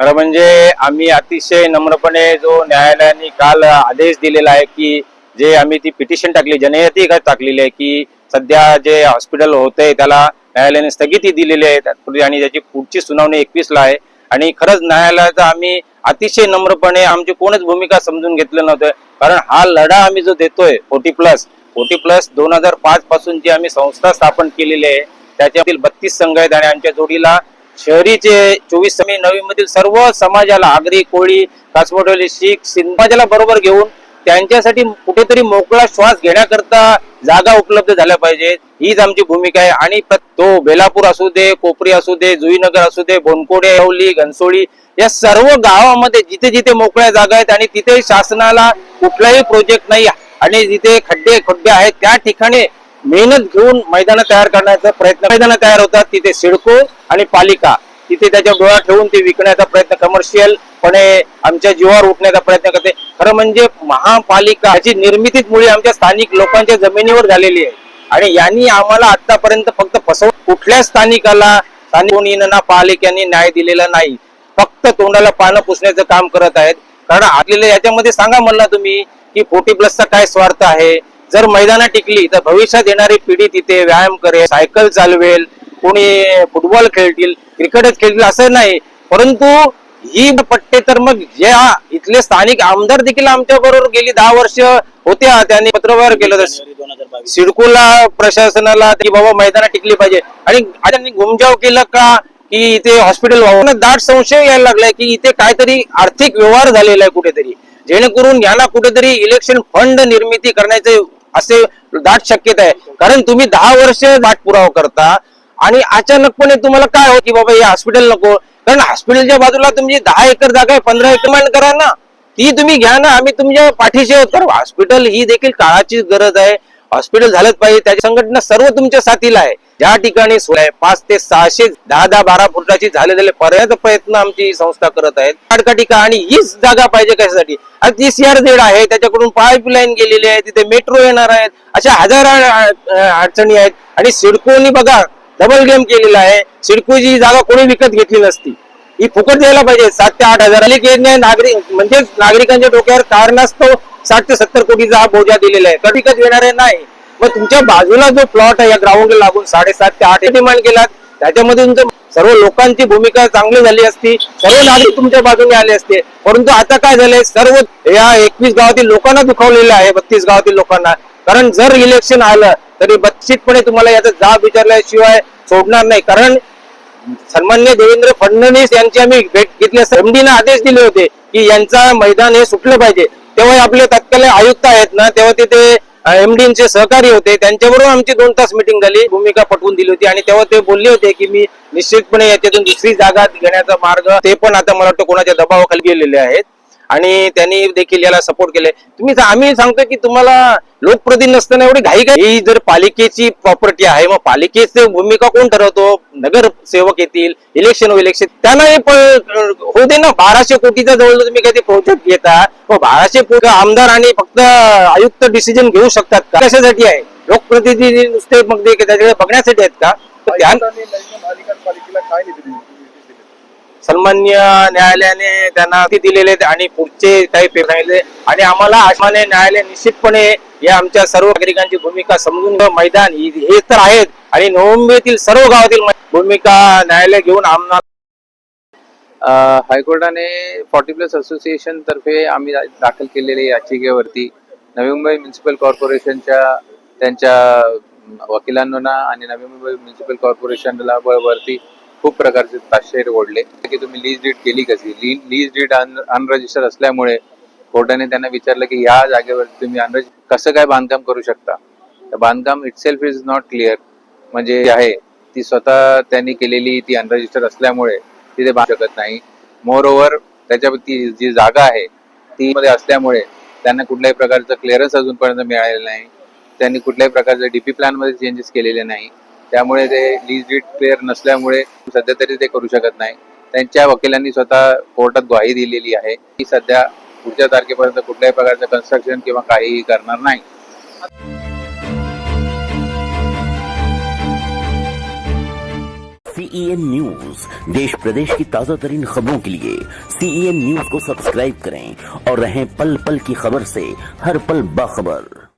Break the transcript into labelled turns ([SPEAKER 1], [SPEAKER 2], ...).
[SPEAKER 1] खरं म्हणजे आम्ही अतिशय नम्रपणे जो न्यायालयाने काल आदेश दिलेला आहे की जे आम्ही ती पिटिशन टाकली जनयती टाकलेली आहे की सध्या जे हॉस्पिटल होते त्याला न्यायालयाने स्थगिती दिलेली आहे. आणि त्याची पुढची सुनावणी एकवीसला आहे. आणि खरंच न्यायालयाचा आम्ही अतिशय नम्रपणे आमची कोणच भूमिका समजून घेतलं नव्हतं. कारण हा लढा आम्ही जो देतोय फोर्टी प्लस फोर्टी प्लस दोन हजार पाच पासून जी आम्ही संस्था स्थापन केलेली आहे त्याच्यातील बत्तीस संघ आहेत आणि आमच्या जोडीला शहरीचे चोवीस समी नवी मधील सर्व समाजाला आगरी कोळी कासमोटवली शीख समाजाला बरोबर घेऊन त्यांच्यासाठी कुठेतरी मोकळा श्वास घेण्याकरता जागा उपलब्ध झाल्या पाहिजेत. हीच आमची भूमिका आहे. आणि प्र- तो बेलापूर असू दे कोपरी असू दे जुईनगर असू दे बोनकोडे येवली घनसोळी या सर्व गावामध्ये जिथे जिथे मोकळ्या जागा आहेत आणि तिथे शासनाला कुठलाही प्रोजेक्ट नाही आणि जिथे खड्डे खड्डे आहेत त्या ठिकाणी मेहनत घेऊन मैदानं तयार करण्याचा प्रयत्न मैदानं तयार होतात तिथे सिडको आणि पालिका. तिथे त्याच्या डोळा ठेवून ते विकण्याचा प्रयत्न कमर्शियल पणे आमच्या जीवावर उठण्याचा प्रयत्न करते. खरं म्हणजे महापालिका याची निर्मितीच मुळे आमच्या स्थानिक लोकांच्या जमिनीवर झालेली आहे. आणि यांनी आम्हाला आतापर्यंत फक्त फसव कुठल्या स्थानिकाला स्थानिक ना पालिकांनी न्याय दिलेला नाही. फक्त तोंडाला पानं पुसण्याचं काम करत आहेत. कारण आपल्याला याच्यामध्ये सांगा म्हणला तुम्ही की फोर्टी प्लसचा काय स्वार्थ आहे? जर मैदाना टिकली तर भविष्यात येणारी पिढी तिथे व्यायाम करेल सायकल चालवेल कोणी फुटबॉल खेळतील क्रिकेटच खेळतील असं नाही. परंतु ही पट्टे तर मग ज्या इथले स्थानिक आमदार देखील आमच्या बरोबर गेली दहा वर्ष होत्या त्यांनी पत्रव्यवहार केलं सिडकोला प्रशासनाला की बाबा मैदाना टिकली पाहिजे. आणि त्यांनी घुमजाव केलं का की इथे हॉस्पिटल व्हावं दाट संशय यायला लागलाय की इथे काहीतरी आर्थिक व्यवहार झालेला आहे कुठेतरी. जेणेकरून याला कुठेतरी इलेक्शन फंड निर्मिती करण्याचे असे दाट शक्यता आहे. कारण तुम्ही दहा वर्ष पाठपुरावा करता आणि अचानकपणे तुम्हाला काय हो की बाबा हे हॉस्पिटल नको. कारण हॉस्पिटलच्या बाजूला तुमची दहा एकर जागा आहे पंधरा एकर मान करा ना. ती तुम्ही घ्या ना आम्ही तुमच्या पाठीशी आहोत. कारण हॉस्पिटल ही देखील काळाची गरज आहे. हॉस्पिटल झालंच पाहिजे. त्याची संघटना सर्व तुमच्या साथीला आहे. ज्या ठिकाणी सोय पाच ते सहाशे दहा दहा बारा फुटाची झाले झाले पर्यायचा प्रयत्न आमची ही संस्था करत आहेत. काटकाटिका आणि हीच जागा पाहिजे कशासाठी? ती सीआरझेड आहे त्याच्याकडून पाईपलाईन गेलेली आहे तिथे मेट्रो येणार आहेत अशा हजार अडचणी आहेत. आणि सिडकोनी बघा डबल गेम केलेला आहे. सिडकोची जागा कोणी विकत घेतली नसती. ही फुकट द्यायला पाहिजे. सात ते आठ हजार नागरिक म्हणजे नागरिकांच्या डोक्यावर कारणास्तव साठ ते सत्तर कोटीचा हा बोजा दिलेला आहे. कधी विकत घेणारे नाही. मग तुमच्या बाजूला जो प्लॉट आहे या ग्राउंडला लागून साडेसात ते आठ डिमांड केला त्याच्यामध्ये तुमचं सर्व लोकांची भूमिका चांगली झाली असती सर्व नागरिक तुमच्या बाजूने आले असते. परंतु आता काय झालंय? सर्व या एकवीस गावातील लोकांना दुखावलेलं आहे बत्तीस गावातील लोकांना. कारण जर इलेक्शन आलं तरी बच्चितपणे तुम्हाला याचा जाब विचारल्याशिवाय सोडणार नाही. कारण सन्मान्य देवेंद्र फडणवीस यांची आम्ही भेट घेतली एमडीने आदेश दिले होते की यांचा मैदान हे सुटलं पाहिजे. तेव्हा आपले तत्कालीन आयुक्त आहेत ना तेव्हा तिथे एमडीएमचे सहकारी होते. त्यांच्याबरोबर आमची दोन तास मिटिंग झाली. भूमिका पटवून दिली होती. आणि तेव्हा ते बोलले होते की मी निश्चितपणे याच्यातून दुसरी जागा घेण्याचा मार्ग ते पण आता मला वाटतं कोणाच्या दबावाखाली गेलेले आहेत. आणि त्यांनी देखील याला सपोर्ट केले. तुम्ही आम्ही सांगतो की तुम्हाला लोकप्रतिनिधी नसताना एवढी घाई काय ही जर पालिकेची प्रॉपर्टी आहे मग पालिकेची भूमिका कोण ठरवतो? नगर सेवक येतील इलेक्शन इलेक्शन त्यांना हे होऊ दे ना. बाराशे कोटीचा जवळ तुम्ही काही प्रोजेक्ट घेता मग बाराशे कोटी आमदार आणि फक्त आयुक्त डिसिजन घेऊ शकतात का? कशासाठी आहे? लोकप्रतिनिधी नुसते मग ते त्याच्याकडे बघण्यासाठी आहेत का? त्या सन्मान्य न्यायालयाने त्यांना ते दिलेले आणि पुढचे काही पेपर सांगितले. आणि आम्हाला आसमाने न्यायालय निश्चितपणे या आमच्या सर्व नागरिकांची भूमिका समजून मैदान हे तर आहेत. आणि नोव्हेंबरतील सर्व गावातील भूमिका न्यायालय घेऊन आम्हाला
[SPEAKER 2] हायकोर्टाने फॉर्टी प्लस असोसिएशन तर्फे आम्ही दाखल केलेल्या याचिकेवरती. नवी मुंबई म्युन्सिपल कॉर्पोरेशनच्या त्यांच्या वकिलांना आणि नवी मुंबई म्युन्सिपल कॉर्पोरेशनला वरती खूप प्रकारचे ताशेर ओढले. की तुम्ही लीज डीड केली कशी? ली लीज डीड अनरजिस्टर्ड असल्यामुळे कोर्टाने त्यांना विचारलं की या जागेवर तुम्ही अनरज कसं काय बांधकाम करू शकता? तर बांधकाम इटसेल्फ इज नॉट क्लिअर म्हणजे आहे ती स्वतः त्यांनी केलेली ती अनरजिस्टर्ड असल्यामुळे तिथे बांधू शकत नाही. मोर ओव्हर त्याच्या जी जागा आहे ती मध्ये असल्यामुळे त्यांना कुठल्याही प्रकारचं क्लिअरन्स अजूनपर्यंत मिळालेलं नाही. त्यांनी कुठल्याही प्रकारचे डीपी प्लॅनमध्ये चेंजेस केलेले नाही. त्यामुळे ते नसल्यामुळे सध्या तरी ते करू शकत नाही. त्यांच्या वकिलांनी स्वतः कोर्टात ग्वाही दिलेली आहे की सध्या पुढच्या तारखेपर्यंत कुठल्याही प्रकारचं कन्स्ट्रक्शन किंवा काहीही करणार नाही.
[SPEAKER 3] न्यूज़ देश प्रदेश की ताज़ा तरीन खबरों के लिए सीईएन न्यूज़ को सब्सक्राइब करें और रहें पल पल की खबर से हर पल बाखबर।